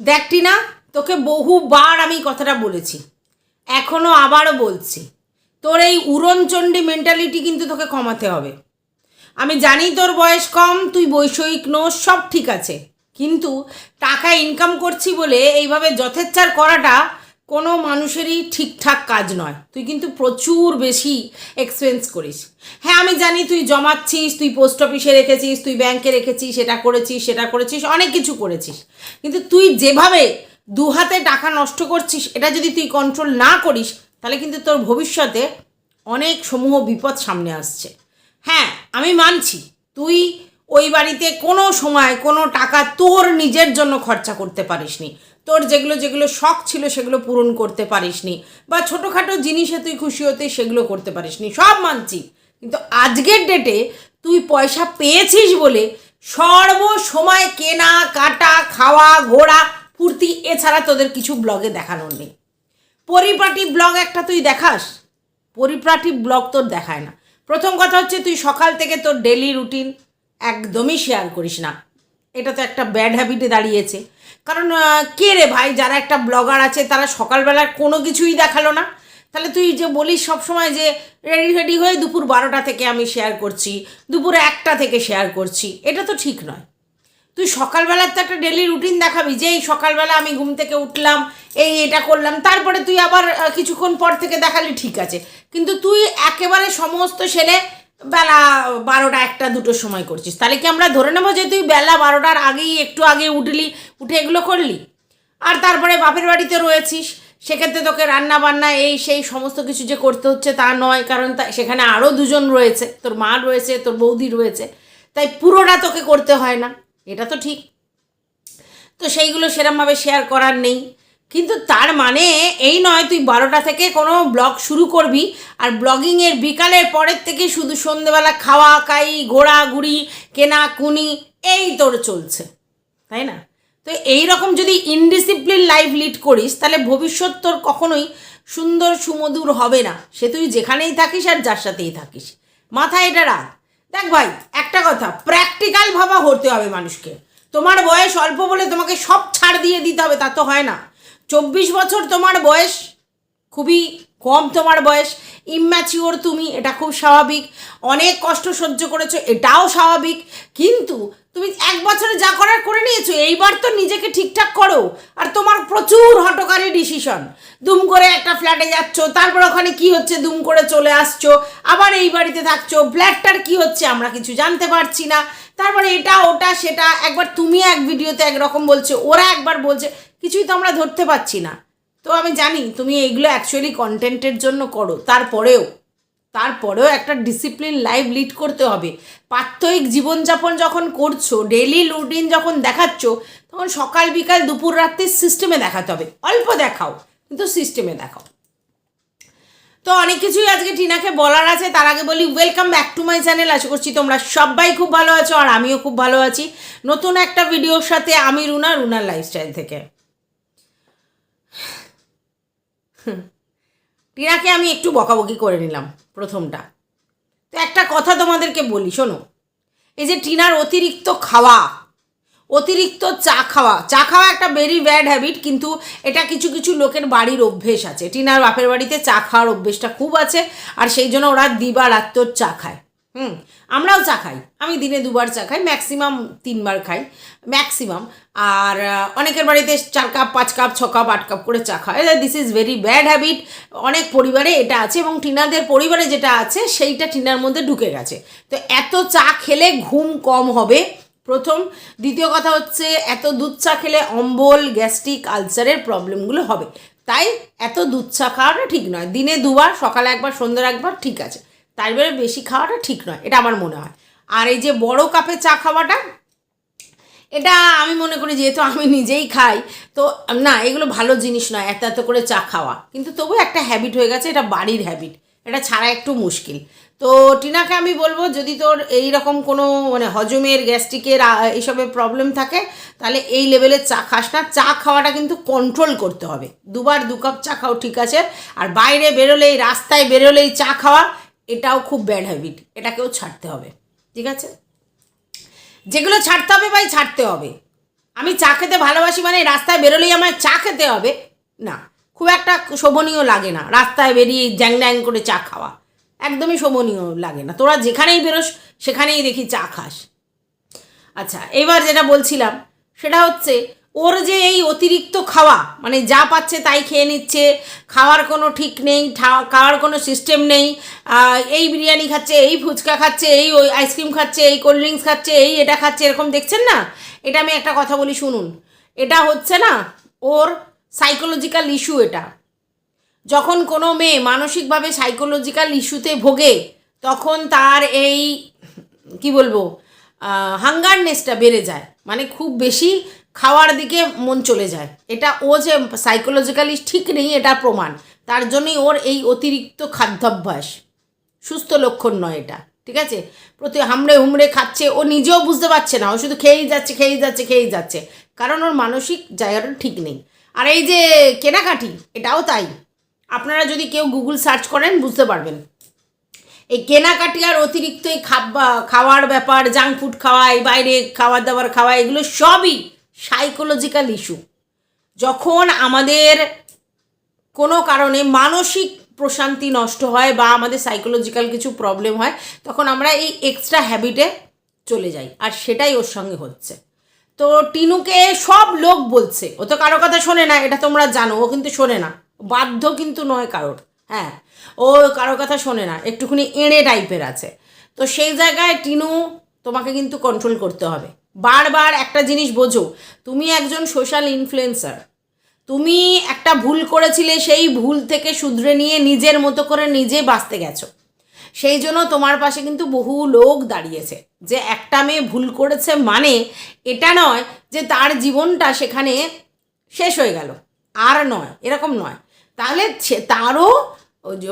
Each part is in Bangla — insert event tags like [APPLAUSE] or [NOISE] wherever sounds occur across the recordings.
দেখটি না তোকে বহুবার আমি কথাটা বলেছি। এখনও আবারও বলছি। তোর এই উড়নচণ্ডী মেন্টালিটি কিন্তু তোকে কমাতে হবে। আমি জানি তোর বয়স কম, তুই বৈষয়িক নোস, সব ঠিক আছে। কিন্তু টাকা ইনকাম করছি বলে এইভাবে যথেচ্ছার করাটা কোনো মানুষেরই ঠিকঠাক কাজ নয়। তুই কিন্তু প্রচুর বেশি এক্সপেন্স করিস। হ্যাঁ আমি জানি তুই জমাচ্ছিস, তুই পোস্ট অফিসে রেখেছিস, তুই ব্যাংকে রেখেছিস, সেটা করেছিস সেটা করেছিস, অনেক কিছু করেছিস। কিন্তু তুই যেভাবে দু হাতে টাকা নষ্ট করছিস, এটা যদি তুই কন্ট্রোল না করিস, তাহলে কিন্তু তোর ভবিষ্যতে অনেক সমূহ বিপদ সামনে আসছে। হ্যাঁ আমি মানছি, তুই ওই বাড়িতে কোনো সময় কোনো টাকা তোর নিজের জন্য খরচা করতে পারিসনি। তোর যেগুলো যেগুলো শখ ছিল সেগুলো পূরণ করতে পারিসনি। বা ছোটোখাটো জিনিসে তুই খুশি হতে সেগুলো করতে পারিসনি। সব মানছি। কিন্তু আজকের ডেটে তুই পয়সা পেয়েছিস বলে সর্ব সময় কেনা, কাটা, খাওয়া, ঘোরা, ফুর্তি এছাড়া তোদের কিছু ব্লগে দেখানোর নেই। পরিপাটি ব্লগ একটা তুই দেখাস? পরিপাটি ব্লগ তোর দেখায় না। প্রথম কথা হচ্ছে তুই সকাল থেকে তোর ডেলি রুটিন একদমই শেয়ার করিস না। এটা তো একটা ব্যাড হ্যাবিটে দাঁড়িয়েছে। কারণ কে রে ভাই? যারা একটা ব্লগার আছে, তারা সকালবেলার কোনো কিছুই দেখাল না। তাহলে তুই যে বলিস সবসময় যে রেডি রেডি হয়ে দুপুর বারোটা থেকে আমি শেয়ার করছি, দুপুর একটা থেকে শেয়ার করছি, এটা তো ঠিক নয়। তুই সকালবেলার তো একটা ডেলি রুটিন দেখাবি, যে এই সকালবেলা আমি ঘুম থেকে উঠলাম, এই এটা করলাম, তারপরে তুই আবার কিছুক্ষণ পর থেকে দেখালি ঠিক আছে। কিন্তু তুই একেবারে সমস্ত সেরে বেলা বারোটা একটা দুটোর সময় করছিস। তাহলে কি আমরা ধরে নেব যে তুই বেলা বারোটার আগেই একটু আগে উঠলি, উঠে এগুলো করলি? আর তারপরে বাপের বাড়িতে রয়েছিস, সেক্ষেত্রে তোকে রান্না বান্না, এই সেই সমস্ত কিছু যে করতে হচ্ছে তা নয়, কারণ তা সেখানে আরও দুজন রয়েছে, তোর মা রয়েছে, তোর বৌদি রয়েছে, তাই পুরোটা তোকে করতে হয় না, এটা তো ঠিক। তো সেইগুলো সেরমভাবে শেয়ার করার নেই। কিন্তু তার মানে এই নয় তুই বারোটা থেকে কোনো ব্লগ শুরু করবি, আর ব্লগিংয়ের বিকালের পরের থেকে শুধু সন্ধেবেলা খাওয়া খাই ঘোরাঘুরি, কেনা, কুনি, এই তোর চলছে, তাই না? তো এই রকম যদি ইনডিসিপ্লিন লাইফ লিড করিস, তাহলে ভবিষ্যৎ তোর কখনোই সুন্দর সুমধুর হবে না। সে তুই যেখানেই থাকিস আর যার সাথেই থাকিস। মাথায় এটা রাখ। দেখ ভাই, একটা কথা প্র্যাকটিক্যাল ভাবা হতে হবে মানুষকে। তোমার বয়স অল্প বলে তোমাকে সব ছাড় দিয়ে দিতে হবে, তা তো হয় না। চব্বিশ বছর তোমার বয়স, খুবই কম তোমার বয়স ইম্যাচিওর তুমি, এটা খুব স্বাভাবিক। অনেক কষ্ট সহ্য করেছ, এটাও স্বাভাবিক। কিন্তু তুমি এক বছরে যা করার করে নিয়েছো, এইবার তো নিজেকে ঠিকঠাক করো। আর তোমার প্রচুর হটকারী ডিসিশন দুম করে একটা ফ্ল্যাটে যাচ্ছ, তারপর ওখানে কি হচ্ছে, দুম করে চলে আসছো, আবার এই বাড়িতে থাকছো ফ্ল্যাটটার কি হচ্ছে আমরা কিছু জানতে পারছি না। তারপরে এটা, ওটা, সেটা, একবার তুমি এক ভিডিওতে একরকম বলছো, ওরা একবার বলছে কিছুই তো আমরা ধরতে পারছি না। তো আমি জানি তুমি এইগুলো অ্যাকচুয়ালি কন্টেন্টের জন্য করো, তারপরেও তারপরেও একটা ডিসিপ্লিন লাইফ লিড করতে হবে। প্রাত্যহিক জীবনযাপন যখন করছ ডেলি রুটিন যখন দেখাচ্ছ, তখন সকাল, বিকাল, দুপুর, রাত্রির সিস্টেমে দেখাতে হবে। অল্প দেখাও, কিন্তু সিস্টেমে দেখাও। তো অনেক কিছুই আজকে টিনাকে বলার আছে, তার আগে বলি welcome back to my channel আশা করছি তোমরা সবাই খুব ভালো আছো, আর আমিও খুব ভালো আছি। নতুন একটা ভিডিওর সাথে আমি রুনা, রুনার লাইফস্টাইল থেকে। [LAUGHS] টিনাকে আমি একটু বকাবকি করে নিলাম প্রথমটা। তো একটা কথা তোমাদেরকে বলি, শোনো। এই যে টিনার অতিরিক্ত খাওয়া, অতিরিক্ত চা খাওয়া চা খাওয়া একটা ভেরি ব্যাড হ্যাবিট কিন্তু এটা কিছু কিছু লোকের বাড়ির অভ্যেস আছে। টিনার বাপের বাড়িতে চা খাওয়ার অভ্যেসটা খুব আছে, আর সেই জন্য ওরা দিবা রাত্তর চা খায়। হুম, আমরাও চা খাই। আমি দিনে দুবার চা খাই ম্যাক্সিমাম তিনবার খাই ম্যাক্সিমাম আর অনেকের বাড়িতে চার কাপ, পাঁচ কাপ, ছ কাপ, আট কাপ করে চা খায় this is very bad habit অনেক পরিবারে এটা আছে এবং টিনাদের পরিবারে যেটা আছে, সেইটা টিনার মধ্যে ঢুকে গেছে। তো এত চা খেলে ঘুম কম হবে। প্রথম। দ্বিতীয় কথা হচ্ছে, এত দুধ চা খেলে অম্বল, গ্যাস্ট্রিক, আলসারের প্রবলেমগুলো হবে। তাই এত দুধ চা খাওয়াটা ঠিক নয়। দিনে দুবার, সকালে একবার, সন্ধ্যার একবার ঠিক আছে। তার বেড়ে বেশি খাওয়াটা ঠিক নয়, এটা আমার মনে হয়। আর এই যে বড় কাপে চা খাওয়াটা, এটা আমি মনে করি যেহেতু আমি নিজেই খাই, তো না, এগুলো ভালো জিনিস নয়, এত এত করে চা খাওয়া। কিন্তু তবু একটা হ্যাবিট হয়ে গেছে, এটা বাড়ির হ্যাবিট এটা ছাড়া একটু মুশকিল। তো টিনাকে আমি বলব, যদি তোর এই রকম কোনো মানে হজমের, গ্যাস্ট্রিকের এইসবের প্রবলেম থাকে, তাহলে এই লেভেলের চা খাস না। চা খাওয়াটা কিন্তু কন্ট্রোল করতে হবে। দুবার দু কাপ চা খাও ঠিক আছে। আর বাইরে বেরোলেই, রাস্তায় বেরোলেই চা খাওয়া এটাও খুব ব্যাড হ্যাবিট এটাকেও ছাড়তে হবে, ঠিক আছে? যেগুলো ছাড়তে হবে ভাই, ছাড়তে হবে। আমি চা খেতে ভালোবাসি মানে রাস্তায় বেরোলেই আমার চা খেতে হবে? না, খুব একটা শোভনীয় লাগে না রাস্তায় বেরিয়ে জ্যাং ল্যাং করে চা খাওয়া। একদমই শোভনীয় লাগে না। তোরা যেখানেই বেরোস, সেখানেই দেখি চা খাস। আচ্ছা এবার যেটা বলছিলাম, সেটা হচ্ছে ওর যে এই অতিরিক্ত খাওয়া মানে যা পাচ্ছে তাই খেয়ে নিচ্ছে, খাওয়ার কোনো ঠিক নেই খাওয়ার কোনো সিস্টেম নেই এই বিরিয়ানি খাচ্ছে, এই ফুচকা খাচ্ছে, এই ওই আইসক্রিম খাচ্ছে, এই কোল্ড ড্রিঙ্কস খাচ্ছে, এই এটা খাচ্ছে, এরকম দেখছেন না? এটা আমি একটা কথা বলি শুনুন, এটা হচ্ছে না ওর সাইকোলজিক্যাল ইস্যু এটা। যখন কোনো মেয়ে মানসিকভাবে সাইকোলজিক্যাল ইস্যুতে ভোগে, তখন তার এই, কি বলব হাঙ্গারনেসটা বেড়ে যায়। মানে খুব বেশি খাওয়ার দিকে মন চলে যায়। এটা ও যে সাইকোলজিক্যালি ঠিক নেই, এটা প্রমাণ। তার জন্যই ওর এই অতিরিক্ত খাদ্যাভ্যাস। সুস্থ লক্ষণ নয় এটা, ঠিক আছে? প্রতি হামড়ে হুমড়ে খাচ্ছে, ও নিজেও বুঝতে পারছে না। ও শুধু খেয়েই যাচ্ছে খেয়েই যাচ্ছে খেয়েই যাচ্ছে। কারণ ওর মানসিক জায়গাটা ঠিক নেই। আর এই যে কেনাকাটি, এটাও তাই। আপনারা যদি কেউ গুগল সার্চ করেন, বুঝতে পারবেন। এই কেনাকাটি আর অতিরিক্ত এই খাবা, খাওয়ার ব্যাপার জাঙ্ক ফুড খাওয়া এই বাইরে খাবার দাবার খাওয়া এগুলো সবই সাইকোলজিক্যাল ইস্যু যখন আমাদের কোনো কারণে মানসিক প্রশান্তি নষ্ট হয় বা আমাদের সাইকোলজিক্যাল কিছু প্রবলেম হয়, তখন আমরা এই এক্সট্রা হ্যাবিটে চলে যাই। আর সেটাই ওর সঙ্গে হচ্ছে। তো টিনুকে সব লোক বলছে, ও তো কারও কথা শোনে না, এটা তোমরা জানো, ও কিন্তু শোনে না। বাধ্য কিন্তু নয় কারোর হ্যাঁ। ও কারও কথা শোনে না, একটুখানি এঁড়ে টাইপের আছে। তো সেই জায়গায় টিনু তোমাকে কিন্তু কন্ট্রোল করতে হবে। বারবার একটা জিনিস বোঝো, তুমি একজন সোশ্যাল ইনফ্লুয়েন্সার তুমি একটা ভুল করেছিলে, সেই ভুল থেকে শুধরে নিয়ে নিজের মতো করে নিজে বাঁচতে গেছো। সেই জন্য তোমার পাশে কিন্তু বহু লোক দাঁড়িয়েছে, যে একটা মেয়ে ভুল করেছে মানে এটা নয় যে তার জীবনটা সেখানে শেষ হয়ে গেল, আর নয়, এরকম নয়। তাহলে সে তারও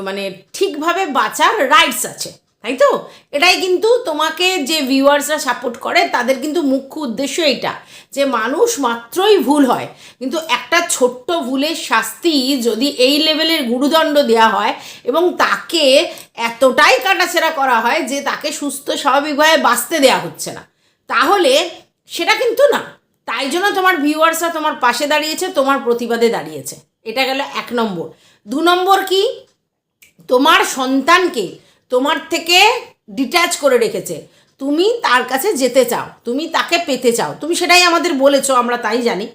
মানে ঠিকভাবে বাঁচার রাইটস আছে। তাই তো এটাই কিন্তু তোমাকে যে ভিউয়ার্সরা সাপোর্ট করে, তাদের কিন্তু মুখ্য উদ্দেশ্য এটা যে মানুষ মাত্রই ভুল হয়। কিন্তু একটা ছোট্ট ভুলের শাস্তি যদি এই লেভেলের গুরুদণ্ড দেওয়া হয় এবং তাকে এতটাই কাটাছেড়া করা হয় যে তাকে সুস্থ স্বাভাবিকভাবে বাঁচতে দেওয়া হচ্ছে না। তাহলে সেটা কিন্তু না। তাই জন্য তোমার ভিউয়ার্সরা তোমার পাশে দাঁড়িয়েছে, তোমার প্রতিবাদে দাঁড়িয়েছে। এটা গেল এক নম্বর। দু নম্বর কি? তোমার সন্তানকে তোমার থেকে ডিট্যাচ করে রেখেছে। তুমি তার কাছে যেতে চাও, তুমি তাকে পেতে চাও, তুমি সেটাই আমাদের বলেছ, আমরা তাই জানি।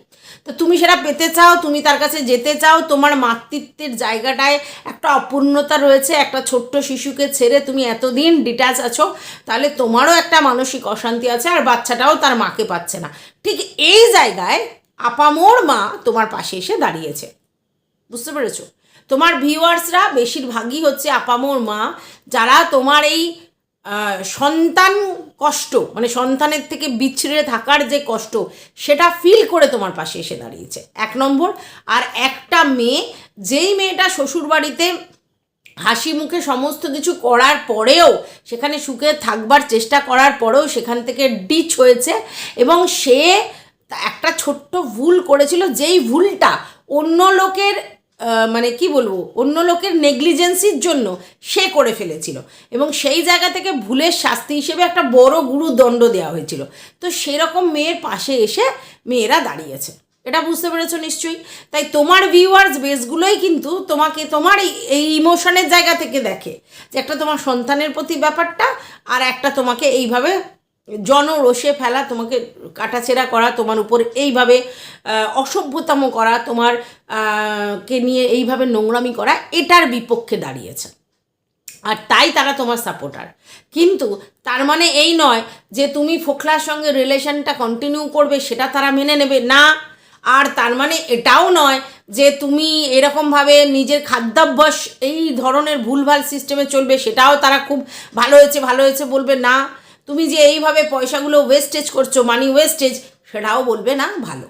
তো তুমি সেটা পেতে চাও, তুমি তার কাছে যেতে চাও, তোমার মাতৃত্বের জায়গাটায় একটা অপূর্ণতা রয়েছে, একটা ছোট্ট শিশুকে ছেড়ে তুমি এতদিন ডিট্যাচ আছো, তাহলে তোমারও একটা মানসিক অশান্তি আছে আর বাচ্চাটাও তার মাকে পাচ্ছে না। ঠিক এই জায়গায় আপামোর মা তোমার পাশে এসে দাঁড়িয়েছে। বুঝতে পেরেছ? তোমার ভিউয়ার্সরা বেশিরভাগই হচ্ছে আপামোর মা, যারা তোমার এই সন্তান কষ্ট মানে সন্তানের থেকে বিচ্ছিরে থাকার যে কষ্ট, সেটা ফিল করে তোমার পাশে এসে দাঁড়িয়েছে। এক নম্বর। আর একটা মেয়ে, যেই মেয়েটা শ্বশুরবাড়িতে হাসি মুখে সমস্ত কিছু করার পরেও, সেখানে সুখে থাকবার চেষ্টা করার পরেও সেখান থেকে ডিচ হয়েছে এবং সে একটা ছোট্ট ভুল করেছিল, যেই ভুলটা অন্য লোকের মানে কি বলব, অন্য লোকের নেগলিজেন্সির জন্য সে করে ফেলেছিল। এবং সেই জায়গা থেকে ভুলের শাস্তি হিসেবে একটা বড় গুরুদণ্ড দেওয়া হয়েছিল। তো সেরকম মেয়ের পাশে এসে মেয়েরা দাঁড়িয়েছে। এটা বুঝতে পেরেছ নিশ্চয়ই? তাই তোমার ভিউয়ার্স বেসগুলোই কিন্তু তোমাকে তোমার এই এই ইমোশনের জায়গা থেকে দেখে যে একটা তোমার সন্তানের প্রতি ব্যাপারটা আর একটা তোমাকে এইভাবে জনরোষে ফেলা, তোমাকে কাটাছেড়া করা, তোমার উপর এইভাবে অসভ্যতম করা, তোমার কে নিয়ে এইভাবে নোংরামি করা, এটার বিপক্ষে দাঁড়িয়েছে। আর তাই তারা তোমার সাপোর্টার কিন্তু তার মানে এই নয় যে তুমি ফোকলার সঙ্গে রিলেশনটা কন্টিনিউ করবে, সেটা তারা মেনে নেবে। না, আর তার মানে এটাও নয় যে তুমি এরকমভাবে নিজের খাদ্যাভ্যাস, এই ধরনের ভুলভাল সিস্টেমে চলবে, সেটাও তারা খুব ভালো হয়েছে ভালো হয়েছে বলবে না। তুমি যে এইভাবে পয়সাগুলো ওয়েস্টেজ করছ মানি ওয়েস্টেজ সেটাও বলবে না, ভালো।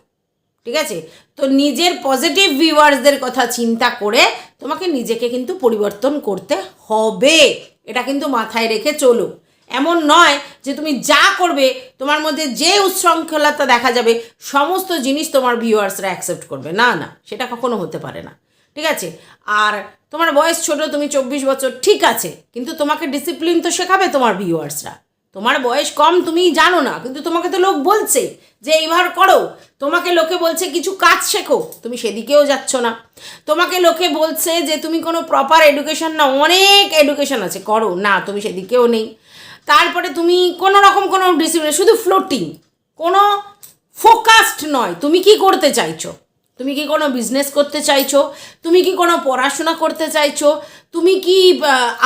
ঠিক আছে? তো নিজের পজিটিভ ভিউয়ার্সদের কথা চিন্তা করে তোমাকে নিজেকে কিন্তু পরিবর্তন করতে হবে। এটা কিন্তু মাথায় রেখে চলো। এমন নয় যে তুমি যা করবে, তোমার মধ্যে যে উচ্ছৃঙ্খলতা দেখা যাবে, সমস্ত জিনিস তোমার ভিউয়ার্সরা অ্যাকসেপ্ট করবে। না না, সেটা কখনো হতে পারে না। ঠিক আছে? আর তোমার বয়স ছোট, তুমি চব্বিশ বছর, ঠিক আছে। কিন্তু তোমাকে ডিসিপ্লিন তো শেখাবে তোমার ভিউয়ার্সরা তোমার বয়স কম তুমি জানো না, কিন্তু তোমাকে তো লোক বলছে যে এইবার করো। তোমাকে লোকে বলছে কিছু কাজ শেখো, তুমি সেদিকেও যাচ্ছ না। তোমাকে লোকে বলছে যে তুমি কোনো প্রপার এডুকেশন না, অনেক এডুকেশন আছে, করো, না, তুমি সেদিকেও নেই। তারপরে তুমি কোনো রকম কোনো ডিসিপ্লিন শুধু ফ্লোটিং কোনো ফোকাসড নয়, তুমি কি করতে চাইছো? তুমি কি কোনো বিজনেস করতে চাইছো? তুমি কি কোনো পড়াশোনা করতে চাইছো? তুমি কি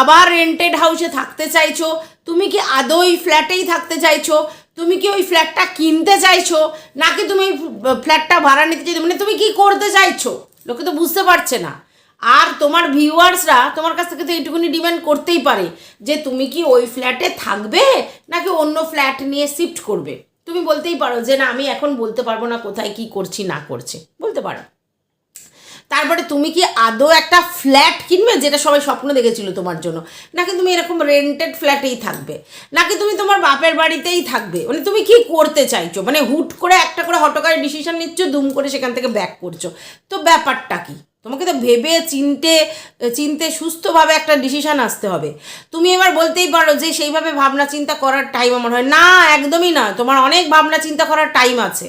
আবার রেন্টেড হাউসে থাকতে চাইছো? তুমি কি আদৌ ওই ফ্ল্যাটেই থাকতে চাইছো? তুমি কি ওই ফ্ল্যাটটা কিনতে চাইছো? নাকি তুমি ফ্ল্যাটটা ভাড়া নিতে চাইছো? মানে তুমি কি করতে চাইছো? লোকে তো বুঝতে পারছে না। আর তোমার ভিউয়ার্সরা তোমার কাছ থেকে তো এইটুকুনি ডিমান্ড করতেই পারে যে তুমি কি ওই ফ্ল্যাটে থাকবে নাকি অন্য ফ্ল্যাট নিয়ে শিফট করবে? তুমি বলতেই পারো যে না, আমি এখন বলতে পারব না কোথায় কি করছি, না করছে। বলতে পারো। তারপরে তুমি কি আদৌ একটা ফ্ল্যাট কিনবে যেটা সবাই স্বপ্ন দেখেছিল তোমার জন্য? নাকি তুমি এরকম রেন্টেড ফ্ল্যাটেই থাকবে? নাকি তুমি তোমার বাপের বাড়িতেই থাকবে? মানে তুমি কি করতে চাইছো? মানে হুট করে একটা করে হটকারে ডিসিশন নিচ্ছ, দুম করে সেখান থেকে ব্যাক করছ। তো ব্যাপারটা কি? তোমাকে তো ভেবে চিনতে চিনতে সুস্থভাবে একটা ডিসিশান আসতে হবে। তুমি এবার বলতেই পারো যে সেইভাবে ভাবনা চিন্তা করার টাইম আমার হয় না, একদমই না। তোমার অনেক ভাবনা চিন্তা করার টাইম আছে।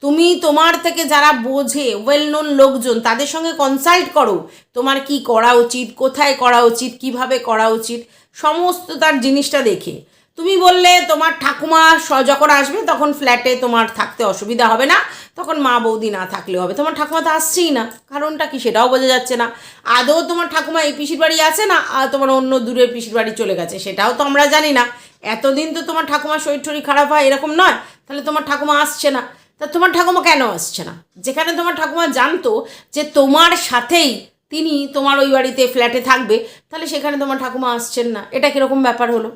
তুমি তোমার থেকে যারা বোঝে ওয়েল নোন লোকজন, তাদের সঙ্গে কনসাল্ট করো। তোমার কি করা উচিত, কোথায় করা উচিত, কীভাবে করা উচিত, সমস্ত তার জিনিসটা দেখে। তুমি বললে তোমার ঠাকুমা স- যখন আসবে, তখন ফ্ল্যাটে তোমার থাকতে অসুবিধা হবে না, তখন মা বৌদি না থাকলে হবে। তোমার ঠাকুমা তো আসছেই না, কারণটা কি সেটাও বোঝা যাচ্ছে না। আদৌ তোমার ঠাকুমা এই পিসির বাড়ি আছে না আর তোমার অন্য দূরের পিসির বাড়ি চলে গেছে, সেটাও তো আমরা জানি না। এতদিন তো তোমার ঠাকুমার শরীর টরীর খারাপ হয় এরকম নয়, তাহলে তোমার ঠাকুমা আসছে না। তা তোমার ঠাকুমা কেন আসছে না? যেখানে তোমার ঠাকুমা জানতো যে তোমার সাথেই তিনি তোমার ওই বাড়িতে ফ্ল্যাটে থাকবে, তাহলে সেখানে তোমার ঠাকুমা আসছেন না। এটা কীরকম ব্যাপার হলো?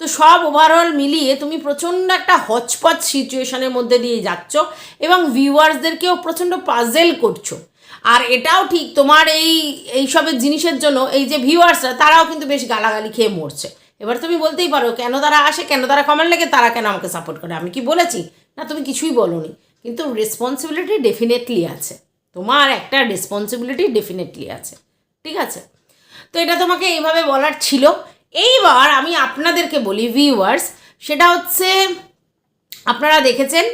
তো সব ওভারঅল মিলিয়ে তুমি প্রচণ্ড একটা হচপচ সিচুয়েশনের মধ্যে দিয়ে যাচ্ছ এবং ভিউয়ার্সদেরকেও প্রচণ্ড পাজেল করছ। আর এটাও ঠিক তোমার এই এইসবের জিনিসের জন্য, এই যে ভিউয়ার্সরা তারাও কিন্তু বেশ গালাগালি খেয়ে মরছে। এবার তুমি বলতেই পারো, কেন তারা আসে, কেন তারা কমেন্ট লেগে, তারা কেন আমাকে সাপোর্ট করে? আমি কি বলেছি? না, তুমি কিছুই বলোনি। কিন্তু রেসপন্সিবিলিটি ডেফিনেটলি আছে। তোমার একটা রেসপন্সিবিলিটি ডেফিনেটলি আছে। ঠিক আছে? তো এটা তোমাকে এইভাবে বলার ছিল। এইবার আমি আপনাদেরকে বলি ভিউয়ার্স সেটা হচ্ছে, আপনারা দেখেছেন,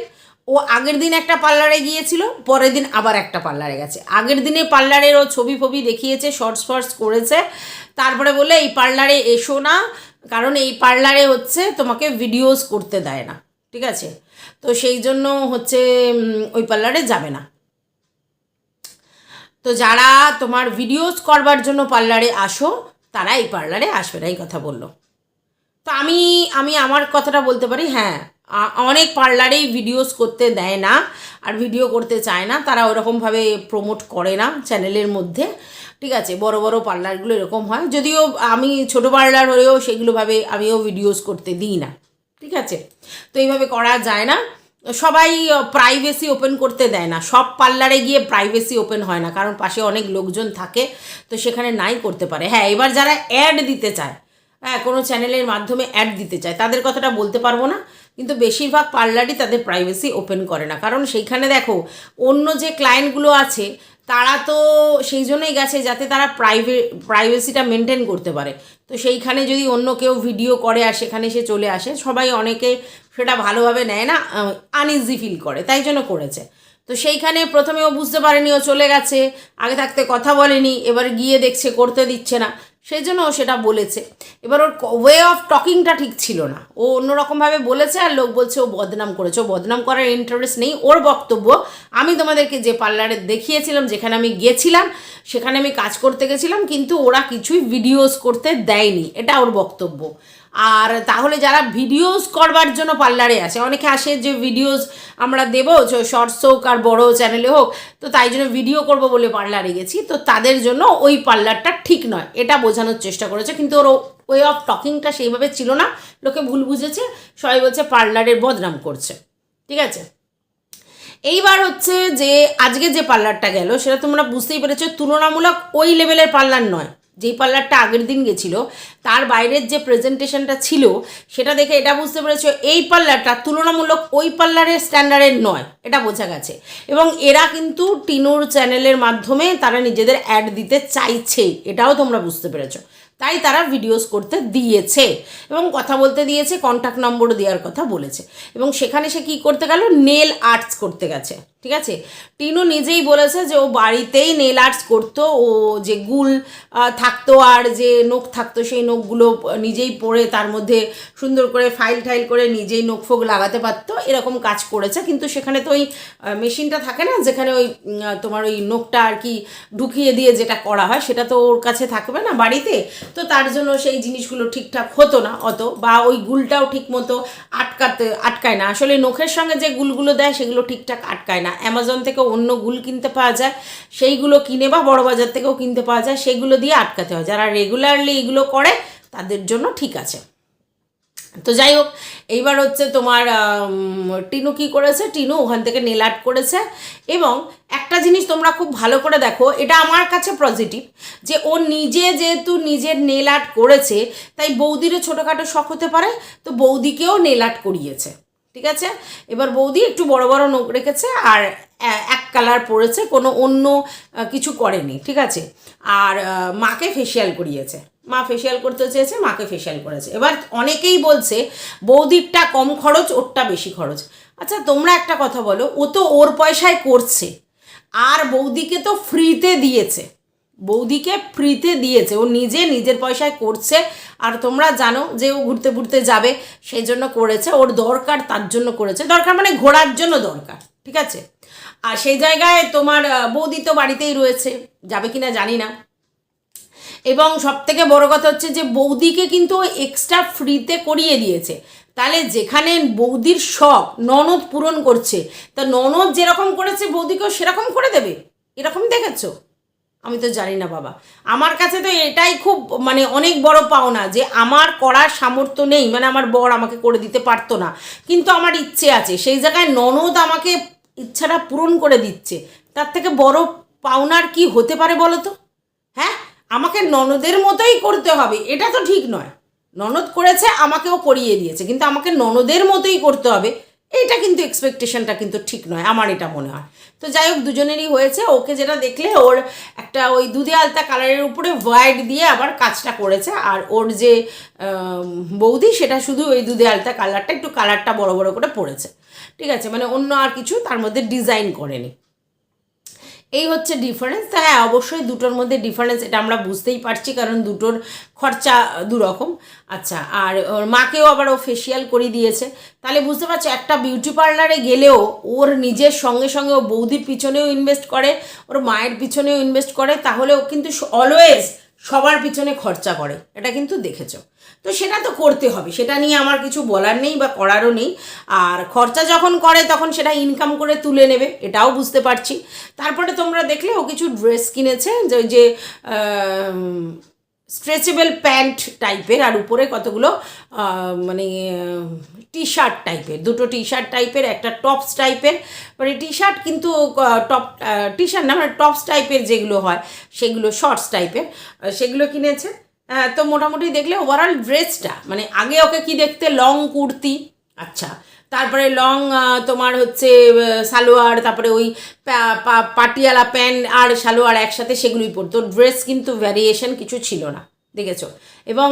ও আগের দিন একটা পার্লারে গিয়েছিল, পরের দিন আবার একটা পার্লারে গেছে। আগের দিনে পার্লারের ও ছবি ফবি দেখিয়েছে শর্টস ফর্টস করেছে। তারপরে বলে, এই পার্লারে এসো না, কারণ এই পার্লারে হচ্ছে তোমাকে ভিডিওস করতে দেয় না। ঠিক আছে? তো সেই জন্য হচ্ছে ওই পার্লারে যাবে না। তো যারা তোমার ভিডিওস করবার জন্য পার্লারে আসো, তারা এই পার্লারে আসবে না, এই কথা বলল। তো আমি আমি আমার কথাটা বলতে পারি হ্যাঁ অনেক পার্লারেই ভিডিওস করতে দেয় না, আর ভিডিও করতে চায় না, তারা ওরকমভাবে প্রমোট করে না চ্যানেলের মধ্যে। ঠিক আছে, বড় বড় পার্লারগুলো এরকম হয়, যদিও আমি ছোট পার্লার হলেও সেগুলোভাবে আমিও ভিডিওস করতে দিই না। ঠিক আছে? তো এইভাবে করা যায় না। সবাই প্রাইভেসি ওপেন করতে দেয় না। সব পার্লারে গিয়ে প্রাইভেসি ওপেন হয় না, কারণ পাশে অনেক লোকজন থাকে, তো সেখানে নাই করতে পারে। হ্যাঁ এবার যারা অ্যাড দিতে চায় হ্যাঁ কোনো চ্যানেলের মাধ্যমে অ্যাড দিতে চায়, তাদের কথাটা বলতে পারব না। কিন্তু বেশিরভাগ পার্লারই তাদের প্রাইভেসি ওপেন করে না। কারণ সেইখানে দেখো, অন্য যে ক্লায়েন্টগুলো আছে, তারা তো সেই জন্যই গেছে যাতে তারা প্রাইভে প্রাইভেসিটা মেনটেন করতে পারে। তো সেইখানে যদি অন্য কেউ ভিডিও করে আর সেখানে সে চলে আসে, সবাই অনেকে সেটা ভালোভাবে নেয় না আনইজি ফিল করে, তাই জন্য করেছে। তো সেইখানে প্রথমে ও বুঝতে পারেনি, ও চলে গেছে, আগে থাকতে কথা বলেনি, এবার গিয়ে দেখছে, করতে দিচ্ছে না। সেই জন্য ও সেটা বলেছে। এবার ওর ওয়ে অফ টকিংটা ঠিক ছিল না। ও অন্যরকমভাবে বলেছে আর লোক বলছে ও বদনাম করেছে। ও বদনাম করার ইন্টারেস্ট নেই। ওর বক্তব্য, আমি তোমাদেরকে যে পার্লারে দেখিয়েছিলাম, যেখানে আমি গেছিলাম, সেখানে আমি কাজ করতে গেছিলাম, কিন্তু ওরা কিছুই ভিডিওস করতে দেয়নি। এটা ওর বক্তব্য। আর তাহলে যারা ভিডিওস করবার জন্য পার্লারে আসে অনেকে আসে যে ভিডিওস আমরা দেবো শর্টস হোক আর বড় চ্যানেলে হোক, তো তাই জন্য ভিডিও করব বলে পার্লারে গেছি, তো তাদের জন্য ওই পার্লারটা ঠিক নয়। এটা বোঝানোর চেষ্টা করেছে, কিন্তু ওর ওয়ে অফ টকিংটা সেইভাবে ছিল না, লোকে ভুল বুঝেছে, সবাই বলছে পার্লারের বদনাম করছে, ঠিক আছে? এইবার হচ্ছে যে, আজকে যে পার্লারটা গেল, সেটা তোমরা বুঝতেই পেরেছ, তুলনামূলক ওই লেভেলের পার্লার নয়। যেই পার্লারটা আগের দিন গেছিল, তার বাইরের যে প্রেজেন্টেশনটা ছিল, সেটা দেখে এটা বুঝতে পেরেছ এই পার্লারটা তুলনামূলক ওই পার্লারের স্ট্যান্ডার্ডের নয়, এটা বোঝা গেছে। এবং এরা কিন্তু টিনুর চ্যানেলের মাধ্যমে তারা নিজেদের অ্যাড দিতে চাইছে, এটাও তোমরা বুঝতে পেরেছ। তাই তারা ভিডিওস করতে দিয়েছে এবং কথা বলতে দিয়েছে কন্ট্যাক্ট নম্বরও দেওয়ার কথা বলেছে। এবং সেখানে সে কী করতে গেল? নেল আর্টস করতে গেছে। ঠিক আছে? টিনু নিজেই বলেছে যে ও বাড়িতেই নেল আর্টস করতো, ও যে গুল থাকতো আর যে নখ থাকতো সেই নখগুলো নিজেই পরে তার মধ্যে সুন্দর করে ফাইল ঠাইল করে নিজেই নখ ফোক লাগাতে পারতো, এরকম কাজ করেছে। কিন্তু সেখানে তো ওই মেশিনটা থাকে না, যেখানে ওই তোমার ওই নখটা আর কি ঢুকিয়ে দিয়ে যেটা করা হয়, সেটা তো ওর কাছে থাকবে না বাড়িতে। তো তার জন্য সেই জিনিসগুলো ঠিকঠাক হতো না অত, বা ওই গুলটাও ঠিক মতো আটকাতে, আটকায় না। আসলে নখের সঙ্গে যে গুলগুলো দেয়, সেগুলো ঠিকঠাক আটকায় না। অ্যামাজন থেকে অন্য গুল কিনতে পাওয়া যায়। সেইগুলো কিনে বা বড় বাজার থেকেও কিনতে পাওয়া যায়। সেগুলো দিয়ে আটকাতে হয়। যারা রেগুলারলি এগুলো করে, তাদের জন্য ঠিক আছে। তো যাই হোক, এইবার হচ্ছে তোমার টিনু কি করেছে? টিনু ওখান থেকে নেল আর্ট করেছে। এবং একটা জিনিস তোমরা খুব ভালো করে দেখো, এটা আমার কাছে পজিটিভ যে ও নিজে যেহেতু নিজের নেল আর্ট করেছে, তাই বৌদিরও ছোটোখাটো শখ হতে পারে। তো বৌদিকেও নেল আর্ট করিয়েছে। ঠিক আছে? এবার বৌদি একটু বড় বড় নখ রেখেছে আর এক কালার পরেছে, কোনো অন্য কিছু করেনি, ঠিক আছে? আর মাকে ফেসিয়াল করিয়েছে। মা ফেসিয়াল করতে চেয়েছে, মাকে ফেসিয়াল করেছে। এবার অনেকেই বলছে, বৌদিরটা কম খরচ, ওরটা বেশি খরচ। আচ্ছা তোমরা একটা কথা বলো, ও তো ওর পয়সায় করছে, আর বৌদিকে তো ফ্রিতে দিয়েছে। বৌদিকে ফ্রিতে দিয়েছে। ও নিজে নিজের পয়সায় করছে। আর তোমরা জানো যে ও ঘুরতে ঘুরতে যাবে, সেই জন্য করেছে। ওর দরকার তার জন্য করেছে। দরকার মানে ঘোরার জন্য দরকার, ঠিক আছে? আর সেই জায়গায় তোমার বৌদি তো বাড়িতেই রয়েছে। যাবে কি না জানি না। এবং সব থেকে বড় কথা হচ্ছে যে, বৌদিকে কিন্তু এক্সট্রা ফ্রিতে করিয়ে দিয়েছে। তাহলে যেখানে বৌদির শখ, ননদ পূরণ করছে, তা ননদ যেরকম করেছে, বৌদিকেও সেরকম করে দেবে? এরকম দেখেছ আমি তো জানি না বাবা। আমার কাছে তো এটাই খুব মানে অনেক বড় পাওনা যে আমার করার সামর্থ্য নেই মানে আমার বর আমাকে করে দিতে পারতো না। কিন্তু আমার ইচ্ছে আছে, সেই জায়গায় ননদ আমাকে ইচ্ছাটা পূরণ করে দিচ্ছে। তার থেকে বড় পাওনার কি হতে পারে বলো তো? হ্যাঁ? আমাকে ননদের মতোই করতে হবে, এটা তো ঠিক নয়। ননদ করেছে, আমাকেও করিয়ে দিয়েছে, কিন্তু আমাকে ননদের মতোই করতে হবে। এইটা কিন্তু এক্সপেকটেশনটা কিন্তু ঠিক নয়, আমার এটা মনে হয়। তো যাই হোক, দুজনেরই হয়েছে, ওকে যেটা দেখলে ওর একটা ওই দুধে আলতা কালারের উপরে হোয়াইট দিয়ে আবার কাজটা করেছে, আর ওর যে বৌদি সেটা শুধু ওই দুধে আলতা কালারটা, একটু কালারটা বড় বড় করে পড়েছে। ঠিক আছে মানে অন্য আর কিছু তার মধ্যে ডিজাইন করেনি। এই হচ্ছে ডিফারেন্স হ্যাঁ অবশ্যই দুটোর মধ্যে ডিফারেন্স এটা আমরা বুঝতেই পারছি, কারণ দুটোর খরচা দুরকম। আচ্ছা আর ওর মাকেও আবার ও ফেসিয়াল করে দিয়েছে। তাহলে বুঝতে পারছ, একটা বিউটি পার্লারে গেলেও ওর নিজের সঙ্গে সঙ্গে ও বৌদির পিছনেও ইনভেস্ট করে, ওর মায়ের পিছনেও ইনভেস্ট করে, তাহলে ও কিন্তু অলওয়েজ সবার পিছনে খরচা করে। এটা কিন্তু দেখেছ। তো সেটা তো করতে হবে। সেটা নিয়ে আমার কিছু বলার নেই বা করারও নেই। আর খরচা যখন করে তখন সেটা ইনকাম করে তুলে নেবে, এটাও বুঝতে পারছি। তারপরে তোমরা দেখলে ও কিছু ড্রেস কিনেছে, যে ওই যে স্ট্রেচেবল প্যান্ট টাইপের আর উপরে কতগুলো মানে টি শার্ট টাইপের দুটো টি শার্ট টাইপের একটা টপস টাইপের মানে টি শার্ট কিন্তু টপ টি শার্ট না মানে টপস টাইপের যেগুলো হয়, সেগুলো শর্টস টাইপের সেগুলো কিনেছে। তো মোটামুটি দেখলে ওভারঅল ড্রেসটা মানে আগে ওকে কি দেখতে? লং কুর্তি। আচ্ছা তারপরে লং তোমার হচ্ছে সালোয়ার, তারপরে ওই পাটিয়ালা প্যান্ট আর সালোয়ার একসাথে সেগুলোই পরতো। ড্রেস কিন্তু ভ্যারিয়েশন কিছু ছিল না, দেখেছ? এবং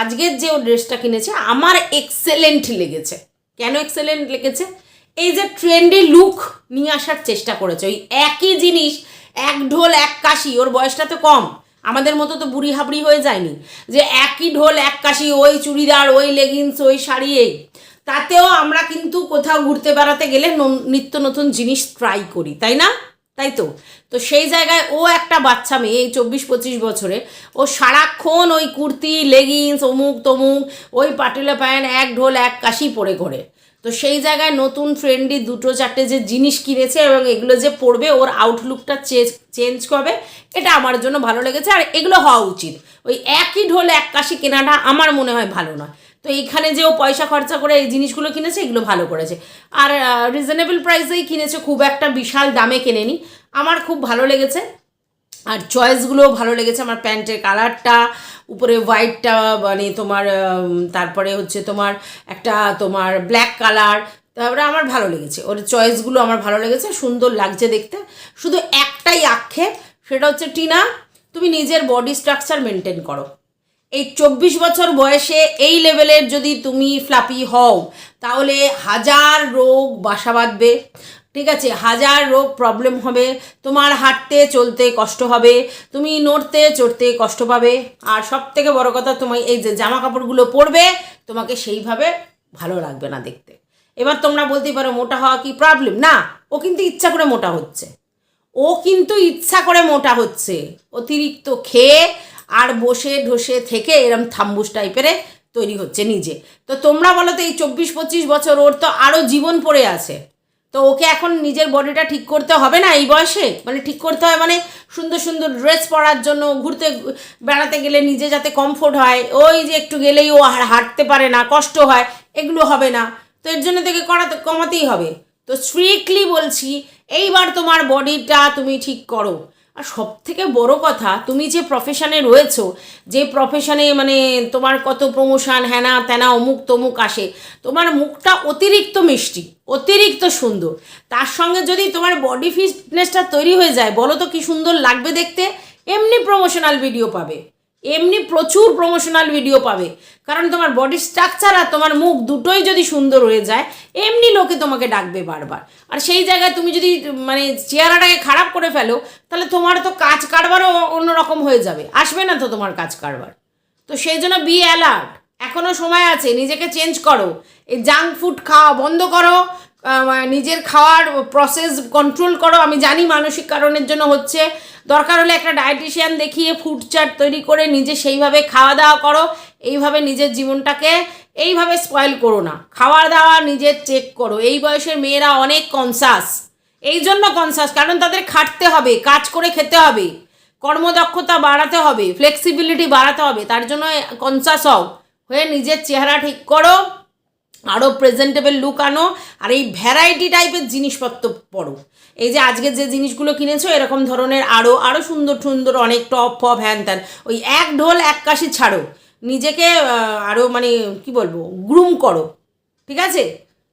আজকের যে ও ড্রেসটা কিনেছে, আমার এক্সেলেন্ট লেগেছে। কেন এক্সেলেন্ট লেগেছে? এই যে ট্রেন্ডি লুক নিয়ে আসার চেষ্টা করেছে। ওই একই জিনিস, এক ঢোল, এক কাশি, ওর বয়সটা তো কম। আমাদের মতো তো বুড়ি হাবড়ি হয়ে যায়নি। যে একই ঢোল, এক কাশি, ওই চুড়িদার, ওই লেগিংস ওই শাড়ি, এই। তাতেও আমরা কিন্তু কোথাও ঘুরতে বেড়াতে গেলে নিত্য নতুন জিনিস ট্রাই করি, তাই না? তাই তো? তো সেই জায়গায় ও একটা বাচ্চা মেয়ে, এই চব্বিশ পঁচিশ বছরে ও সারাক্ষণ ওই কুর্তি লেগিংস অমুক তমুক ওই পাটিলা প্যান্ট, এক ঢোল, এক কাশি পরে ঘোরে। তো সেই জায়গায় নতুন ট্রেন্ডি দুটো চারটে যে জিনিস কিনেছে এবং এগুলো যে পড়বে ওর আউটলুকটা চেঞ্জ করবে, এটা আমার জন্য ভালো লেগেছে। আর এগুলো হওয়া উচিত। ওই একই ঢোল, এক কাশি কেনাটা আমার মনে হয় ভালো নয়। তো এইখানে যে ও পয়সা খরচা করে এই জিনিসগুলো কিনেছে, এগুলো ভালো করেছে। আর রিজনেবল প্রাইসেই কিনেছে, খুব একটা বিশাল দামে কেনেনি। আমার খুব ভালো লেগেছে। আর চয়েসগুলোও ভালো লেগেছে। আমার প্যান্টের কালারটা উপরে হোয়াইটটা মানে তোমার তারপরে হচ্ছে তোমার একটা তোমার ব্ল্যাক কালার তারপরে আমার ভালো লেগেছে। ওর চয়েসগুলো আমার ভালো লেগেছে, সুন্দর লাগছে দেখতে। শুধু একটাই আক্ষেপ, সেটা হচ্ছে, টিনা, তুমি নিজের বডি স্ট্রাকচার মেনটেন করো। এই চব্বিশ বছর বয়সে এই লেভেলের যদি তুমি ফ্লাপি হও, তাহলে হাজার রোগ বাসা বাঁধবে। ঠিক আছে, হাজার রোগ প্রবলেম হবে, তোমার হাঁটতে, চলতে কষ্ট হবে, তুমি নড়তে, চড়তে কষ্ট পাবে, আর সব থেকে বড় কথা তোমার এই যে জামা কাপড়গুলো পরবে, তোমাকে সেইভাবে ভালো লাগবে না দেখতে। এবার তোমরা বলতেই পারো, মোটা হওয়া কি প্রবলেম না, ও কিন্তু ইচ্ছা করে মোটা হচ্ছে। ও কিন্তু ইচ্ছা করে মোটা হচ্ছে। অতিরিক্ত খেয়ে আর বসে ঢসে থেকে এরম থাম্বুস টাইপের তৈরি হচ্ছে নিজে। তো তোমরা বলো তো এই চব্বিশ পঁচিশ বছর ওর তো আরও জীবন পড়ে আছে। তো ওকে এখন নিজের বডিটা ঠিক করতে হবে না এই বয়সে? মানে ঠিক করতে হয় মানে সুন্দর সুন্দর ড্রেস পরার জন্য, ঘুরতে, বেড়াতে গেলে নিজে যাতে কমফোর্ট হয়, ওই যে একটু গেলেই ও আর হাঁটতে পারে না, কষ্ট হয়, এগুলো হবে না। তো এর জন্য থেকে করাতে কমাতেই হবে। তো স্ট্রিক্টলি বলছি, এইবার তোমার বডিটা তুমি ঠিক করো। আর সব থেকে বড় কথা, তুমি যে প্রফেশনে রয়েছো, যে প্রফেশনে মানে তোমার কত প্রমোশন হ্যানা ত্যানা অমুক তমুক আসে, তোমার মুখটা অতিরিক্ত মিষ্টি, অতিরিক্ত সুন্দর। তার সঙ্গে যদি তোমার বডি ফিটনেসটা তৈরি হয়ে যায়, বলো তো কী সুন্দর লাগবে দেখতে? এমনি প্রমোশনাল ভিডিও পাবে। এমনি প্রচুর প্রমোশনাল ভিডিও পাবে। কারণ তোমার বডি স্ট্রাকচার আর তোমার মুখ দুটোই যদি সুন্দর হয়ে যায়, এমনি লোকে তোমাকে ডাকবে বারবার। আর সেই জায়গায় তুমি যদি মানে চেহারাটাকে খারাপ করে ফেলো, তাহলে তোমার তো কাজ কারবারও অন্যরকম হয়ে যাবে। আসবে না তো তোমার কাজ কারবার। তো সেই জন্য বি অ্যালার্ট এখনও সময় আছে, নিজেকে চেঞ্জ করো। এই জাঙ্ক ফুড খাওয়া বন্ধ করো। নিজের খাওয়ার প্রসেস কন্ট্রোল করো, আমি জানি মানসিক কারণের জন্য হচ্ছে। দরকার হলে একটা ডায়েটিশিয়ান দেখিয়ে ফুড চার্ট তৈরি করে নিজে সেইভাবে খাওয়া দাওয়া করো, এইভাবে নিজের জীবনটাকে এইভাবে স্পয়েল করো না। খাওয়া দাওয়া নিজের চেক করো। এই বয়সের মেয়েরা অনেক কনসাস এই জন্য কনসাস কারণ তাদের খাটতে হবে, কাজ করে খেতে হবে। কর্মদক্ষতা বাড়াতে হবে ফ্লেক্সিবিলিটি বাড়াতে হবে। তার জন্য কনসাস হও। হয়ে নিজের চেহারা ঠিক করো। আরও প্রেজেন্টেবল লুক আনো, আর এই ভ্যারাইটি টাইপের জিনিসপত্র পড়ো এই যে আজকে যে জিনিসগুলো কিনেছো, এরকম ধরনের আরও আরও সুন্দর সুন্দর অনেক টপ ফপ হ্যান ত্যান ওই এক ঢোল, এক কাশি ছাড়ো। নিজেকে আরও মানে কি বলব গ্রুম করো। ঠিক আছে?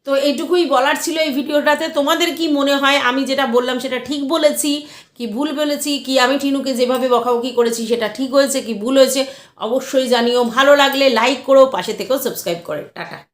তো এইটুকুই বলার ছিল এই ভিডিওটাতে। তোমাদের কি মনে হয়? আমি যেটা বললাম সেটা ঠিক বলেছি, কি ভুল বলেছি, কি আমি টিনুকে যেভাবে বকাবকি করেছি সেটা ঠিক হয়েছে, কি ভুল হয়েছে, অবশ্যই জানিও। ভালো লাগলে লাইক করো, পাশে থেকেও সাবস্ক্রাইব করে। টাটা।